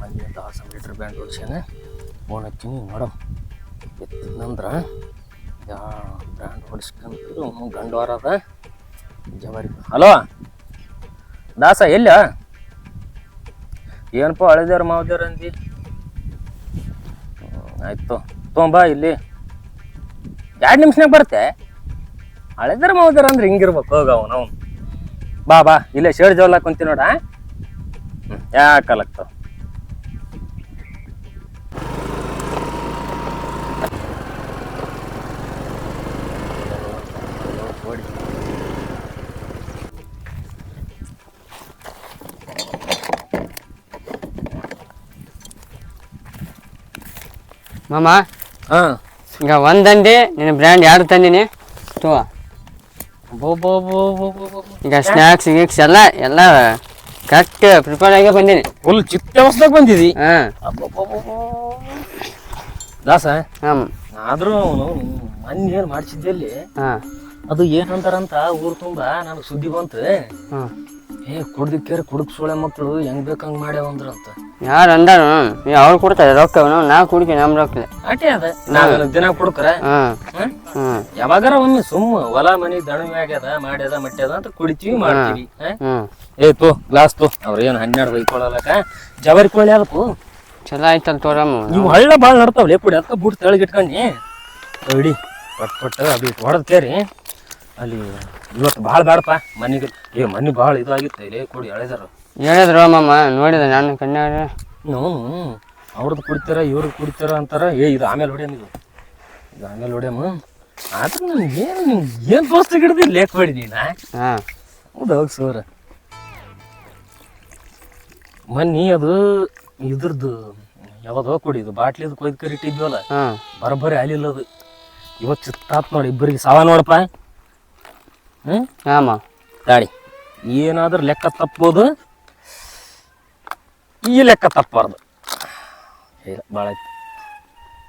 ಮನೆ ದಾಸ metre band ಹೊಡ್ಸ್ಯಾನ ಫೋನ್ ಹಚ್ಚಿನಿ ಮೇಡಮ್ ಎತ್ತಿದಂದ್ರೆ ಯಾ ಬ್ರ್ಯಾಂಡ್ ಹೊಡಿಸ್ಕೊಂಡ್ರು ಗಂಡವಾರ ಅದ. ಜವಾರಿ. ಹಲೋ? ದಾಸ ಎಲ್ಲ ಏನಪ್ಪ ಹಳೆದೇವ್ರ ಮಾವದೇವ್ರ ಅಂದಿ? ಆಯ್ತು. ತೊಂಬ ಇಲ್ಲಿ. ಎರಡು ನಿಮಿಷನಾಗ ಬರುತ್ತೆ ಹಳೆದೇವ್ರ ಮಾವದೇವ್ರ ಅಂದ್ರೆ ಹಿಂಗಿರ್ಬೇಕು ಹೋಗ ಅವನು. ಬಾ ಬಾ, ಇಲ್ಲೇ ಶೇಡ್ ಜೋಲ್ ಹಾಕೊಂತಿ ನೋಡ. ಯಾಕಲಕ್ತಾವ ಮಾಮ? ಹಾ. ಈಗ ಒಂದಂದಿ ನಿನ್ನ ಬ್ರ್ಯಾಂಡ್ ಎರಡು ತಂದಿನಿ. ತೋ ಬೋ ಬೋ ಬೋ ಬೋ ಬೋ ಬೋ ಈಗ ಸ್ನ್ಯಾಕ್ಸ್ ಗಿಕ್ಸ್ ಎಲ್ಲ ಎಲ್ಲ ಕರೆಕ್ಟ್ ಪ್ರಿಪೇರ್ ಆಗಿ ಬಂದೀನಿ. ಫುಲ್ ಚಿತ್ತಾವಸ್ಥೆಗೆ ಬಂದಿದಿ? ಹಾಂ. ದಾಸ ಹಾಂ ಆದರೂ ಅವನು ಮೊನ್ನೆ ಏನು ಮಾಡಿಸಿದ್ದಲ್ಲಿ ಹಾಂ. ಅದು ಏನಂತಾರಂತ ಊರು ತುಂಬ ನನಗೆ ಸುದ್ದಿ ಬಂತು. ಹಾಂ ಏ ಕುಡ್ದಿಕ್ಕೇರಿ ಕುಡುಕ್ ಸೋಳೆ ಮಕ್ಕಳು ಹೆಂಗ್ ಬೇಕಂಗ್ ಮಾಡ್ಯಾವ ಅಂದ್ರಂತ ಯಾರು ಅಂದಾರ ನೀ ಅವ್ರು ಕೊಡ್ತಾರೆ ರೊಕ್ಕ ನಾ ಕುಡಿಕೆ ನಮ್ಮ ರೊಕ್ಕ ಅಟೇ ಅದ. ನಾ ದಿನ ಕುಡ್ಕರ. ಹ್ಮ್? ಯಾವಾಗಾರ ಒಮ್ಮೆ ಸುಮ್ಮ ಹೊಲ ಮನಿ ದಣವಿ ಆಗ್ಯದ ಮಾಡ್ಯದ ಮಟ್ಯದ ಅಂತ ಕುಡಿತೀವಿ ಮಾಡ್ತೀವಿ. ಹ? ಹ್ಞೂ ಏ ತೋ ಗ್ಲಾಸ್ ತೋ. ಅವ್ರೇನು ಹನ್ನೆರಡು ಬೈಕೊಳ್ಳಲಕ ಜವರಿ ಕೋಳಿ ಅದಪ್ಪು ಚಲೋ ಆಯ್ತಲ್ಲ ತೋರಮ್ಮ ಇವು ಹಳ್ಳ ಭಾಳ ನಡ್ತಾವಲ್ಲ ಕುಡಿ ಅದಕ್ಕೆ ಬುಟ್ ತೆಳಗೆ ಇಟ್ಕೊಂಡಿ. ಇಡಿ ಪಟ್ ಪಟ್ ಅದು ಹೊಡೆದ್ ಕೇರಿ ಅಲ್ಲಿ ಇವತ್ತು ಭಾಳ ಬೇಡಪ್ಪ. ಮನೆಗೆ ಏ ಮನೆ ಭಾಳ ಇದಾಗಿತ್ತು ಇಲ್ಲಿ ಕೊಡಿ ಎಳೆದಾರ ಹೇಳಿದ್ರು ಮಾಮ ನೋಡಿದೆ ನಾನು ಕಣ್ಣಾಗ ಅವ್ರದ್ದು ಕುಡಿತಾರ ಇವ್ರದ್ದು ಕುಡಿತಾರ ಅಂತಾರ. ಏ ಇದು ಆಮೇಲೆ ಹೊಡಿಯಮ್ ಇದು ಇದು ಆಮೇಲೆ ಹೊಡಿಯಮ್ಮ ಆದ್ರೆ ನನ್ಗೆ ಏನು ನಿಮ್ಗೆ ಏನು ದೋಸ್ತ ಗಿಡದಿ ಲೇಕ್ ಮಾಡಿದಿ ನಾ ಹಾಂ. ಹೌದು ಹೌದು ಸರ್. ಮನ್ನಿ ಅದು ಇದ್ರದ್ದು ಯಾವ್ದೋ ಕೊಡಿ ಇದು ಬಾಟ್ಲಿದು ಕೊಯ್ದು ಕರಿಟ್ಟಿದ್ವಲ್ಲ ಹಾಂ. ಬರೋಬ್ಬರಿ ಆಲಿಲ್ಲ ಅದು. ಇವತ್ತು ಚಿತ್ತಾತ್ ನೋಡಿ ಇಬ್ಬರಿಗೆ ಸಾವ ನೋಡಪ್ಪ. ಹ್ಞೂ ಹಾಂ ಗಾಡಿ ಏನಾದ್ರೂ ಲೆಕ್ಕ ತಪ್ಪೋದು ಈ ಲೆಕ್ಕ ತಪ್ಪಬಾರ್ದು. ಇಲ್ಲ ಭಾಳ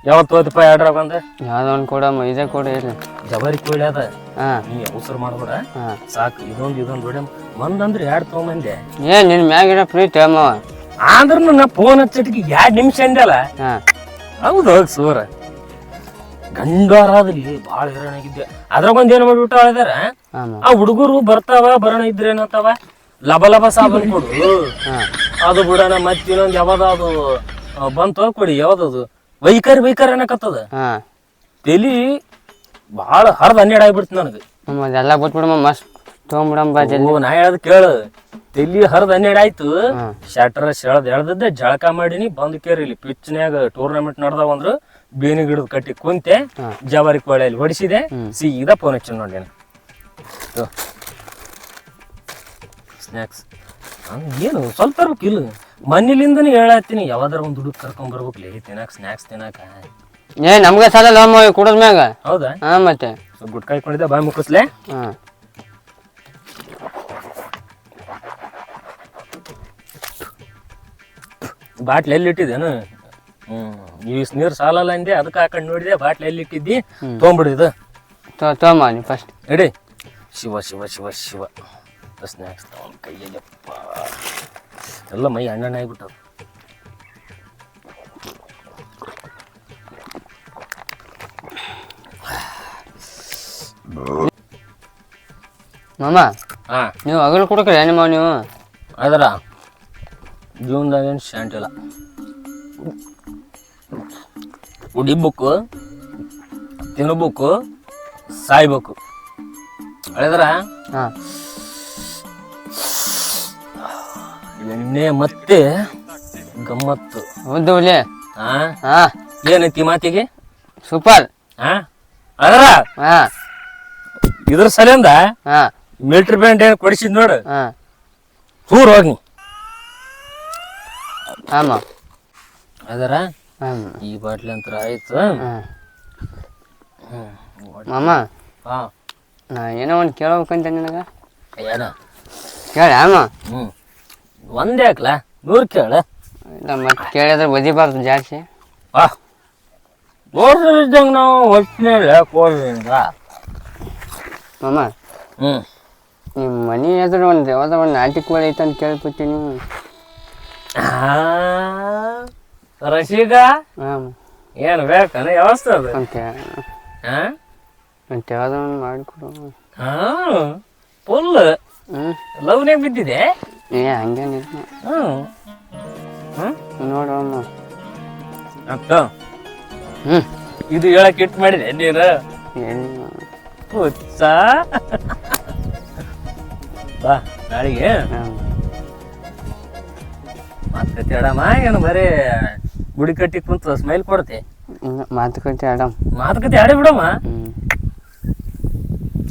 ಯಾವತ್ತು ಹೋಯ್ತಪ್ಪ ಎರಡ್ರ ಬಂದೆ? ಯಾವ್ದೊಂದು ಕೂಡ ಇದೇ ಕೂಡ ಇರಲಿ ಜವಾರಿ ಕೋಳಿ ಅದ. ಹಾಂ. ನೀ ಅವಸರ ಮಾಡ್ಬೇಡ. ಹಾಂ. ಸಾಕು ಇದೊಂದು ಇದೊಂದು ಬಿಡ ಬಂದಂದ್ರೆ ಎರಡು ತೊಗೊಂಬಂದೆ. ಏ ನಿನ್ನ ಮ್ಯಾಗಿರೋ ಪ್ರೀತಿ ಅಮ್ಮ. ಆದ್ರೂ ನಾ ಫೋನ್ ಹಚ್ಚಟಿಗೆ ಎರಡು ನಿಮಿಷ ಅಂದಲ್ಲ ಹಾಂ. ಹೌದು ಹೋಗಿ ಸೂರ. ಗಂಡಾರಾದ್ರಿ ಭಾಳ ಹೈರಾಣಾಗಿದ್ದೆ ಅದ್ರಾಗ ಒಂದ್ ಏನ್ ಮಾಡ್ಬಿಟ್ಟು ಹೇಳಿದಾರ? ಆ ಹುಡುಗರು ಬರ್ತಾವ ಬರೋಣ ಇದ್ರೆ ಏನಂತಾವ? ಲಬ ಲಬ ಸಾಬನ್ ಕೊಡು. ಅದು ಬಿಡೋಣ ಮತ್ತೆ ಇನ್ನೊಂದ್ ಯಾವ್ದ ಅದು ಬಂತ ಕೊಡಿ ಯಾವ್ದದು ವೈಖರಿ ವೈಖರಿ ಅನ್ನಕತ್ತದ. ತಲಿ ಭಾಳ ಹರದ ಹನ್ನೆರಡು ಆಗ್ಬಿಡ್ತು ನನಗೆ. ಎಲ್ಲ ಬಿಟ್ಬಿಡಮ್ಮ ಮಸ್ತ್ ತೊಗೊಂಬಿಡಮ್ಮ ಜಲ್ದಿ. ನಾ ಹೇಳದ್ ಕೇಳು. ತಲಿ ಹರದ ಹನ್ನೆರಡು ಆಯ್ತು. ಶಟರ್ ಸೆಳದ್ ಎಳ್ದದ್ದೆ ಜಳಕ ಮಾಡೀನಿ ಬಂದ್ ಕೇರಿ ಇಲ್ಲಿ ಪಿಚ್ನ್ಯಾಗ ಟೂರ್ನಮೆಂಟ್ ನಡ್ದಾವ ಅಂದ್ರು ಬೇನಿ ಗಿಡದ ಕಟ್ಟಿ ಕುಂತೆ. ಜವಾರಿ ಕೋಳಿಯಲ್ಲಿ ಹೊಡಿಸಿದೆ. ಸೀದಾ ಫೋನ್ ಹಚ್ಚಿ ನೋಡಿ ಸ್ನ್ಯಾಕ್ಸ್ ಏನು ಸ್ವಲ್ಪ ತರ್ಬೇಕಿಲ್ಲ ಮನೇಲಿಂದನೇ ಹೇಳತ್ತೀನಿ ಯಾವ್ದಾರ ಒಂದು ದುಡ್ಡು ಕರ್ಕೊಂಡ್ ಬರ್ಬೇಕ್ಲಿ ತಿನ್ನಾಕ ಸ್ನ್ಯಾಕ್ಸ್ ತಿನ್ನಾಕ. ಏ ನಮ್ಗೆ ಸಾಲಲ್ಲ ಅಮ್ಮ ಕುಡದ ಮ್ಯಾಗ. ಹೌದಾ? ಹಾಂ ಮತ್ತೆ. ಸ್ವಲ್ಪ ಗುಟ್ಕಾಯಿ ಕೊಂಡಿದ್ದೆ ಬಾಯಿ ಮುಕ್ಕಿಸ್ಲೆ ಹಾಂ. ಬಾಟ್ಲಿ ಎಲ್ಲಿ ಇಟ್ಟಿದ್ದೇನು ಈ ನೀರು ಸಾಲಲ್ಲ ಅಂದೆ ಅದಕ್ಕೆ ಹಾಕೊಂಡು ನೋಡಿದೆ ಬಾಟ್ಲಿ ಎಲ್ಲಿ ಇಟ್ಟಿದ್ದಿ? ತೊಗೊಂಬಿಡಿದು ತೋ ತೊಗೊಂಬ ನೀ ಫಸ್ಟ್ ಎಡಿ ಶಿವ ಶಿವ ಶಿವ ಶಿವ. ಸ್ನ್ಯಾಕ್ಸ್ ತಗೊಂಡು ಕೈಯಲ್ಲಪ್ಪ ಎಲ್ಲ ಮೈ ಅಣ್ಣಣ್ಣ ಆಗ್ಬಿಟ್ಟವು. ಮಾಮ ಹಾ. ನೀವು ಹಗಲು ಕುಡ್ಕ್ರಿ ನಿಮ್ಮ ನೀವು? ಅದರ ಜೀವನದಾಗ ಏನು ಶಾಂಟಿಲ್ಲ ಕುಡಿಬೇಕು ತಿನ್ನಬೇಕು ಸಾಯ್ಬೇಕು ಹೇಳಿದ್ರ ಹಾಂ. ಎಣ್ಣೆ ಮತ್ತೆ ಗಮ್ಮತ್ತು. ಹೌದು ಹುಲಿ. ಹಾ? ಹಾಂ. ಏನೈತಿ ಮಾತಿಗೆ? ಸೂಪರ್. ಹಾ? ಅದರ ಹಾಂ. ಇದ್ರ ಸಲಿಂದ ಹಾಂ. ಮಿಲ್ಟ್ರಿ ಬ್ಯಾಂಡ್ ಏನು ಕೊಡಿಸಿದ್ ನೋಡು. ಹಾಂ. ಹೋಗಿ ಆಮ. ಅದರ ಈ ಬಾಟ್ಲಿ ಅಂತ ಆಯ್ತು. ಹಾಂ ಮಾಮ. ಹಾ. ನಾ ಏನೋ ಒಂದು ಕೇಳ್ಬೇಕಂತ ನಿನಗ. ಏನೋ? ಕೇಳ ಅಮ್ಮ ಹ್ಞೂ ಒಂದೇ ಹಾಕ್ಲ ನೂರು ಕೇಳ. ಇಲ್ಲ ಮತ್ತೆ ಕೇಳಿದ್ರೆ ಬದಿಬಾರ್ದು ಜಾಸ್ತಿ. ವಾ. ಇದ್ದಂಗೆ ನಾವು ಹೊಟ್ಟಿನ ಕೋಳಿಂದ ಮಾಮ. ಹ್ಞೂ ನಿಮ್ಮ ಮನೆ ಎದುರು ಒಂದು ಯಾವ್ದೋ ಒಂದು ನಾಟಿ ಕೋಳಿ ಐತೆ ಅಂತ ಕೇಳ್ಬಿಟ್ಟಿನಿ ರಶೀಗ ಹಾಂ. ಏನು ಬೇಕನ ವ್ಯವಸ್ಥೆ ಅದು? ಅಂತ. ಹಾ? ಅಂತ ಯಾವುದೋ ಒಂದು ಮಾಡಿಕೊಡು. ಹಾ ಫುಲ್ ಹ್ಞೂ ಲವ್ನೇ ಬಿದ್ದಿದೆ? ಏ ಹಂಗೇನಿಲ್ಲ ಹ್ಮ್. ಹ್ಞೂ ನೋಡೋಣ ಅಕ್ಕ. ಹ್ಞೂ ಇದು ಹೇಳಕ್ ಇಟ್ಟು ಮಾಡಿದೆ ನೀನು. ಏನು ಹುಚ್ಚ. ಬಾ ನಾಳೆಗೆ. ಮತ್ತೆ ಮಾತುಕತೆ ಆಡಮ್ಮ ಏನು ಬರೀ ಗುಡಿ ಕಟ್ಟಿ ಕುಂತು ಸ್ಮೈಲ್ ಕೊಡ್ತೆ. ಮಾತುಕತೆ ಆಡಮ್. ಮಾತುಕತೆ ಆಡಿ ಬಿಡಮ್ಮ.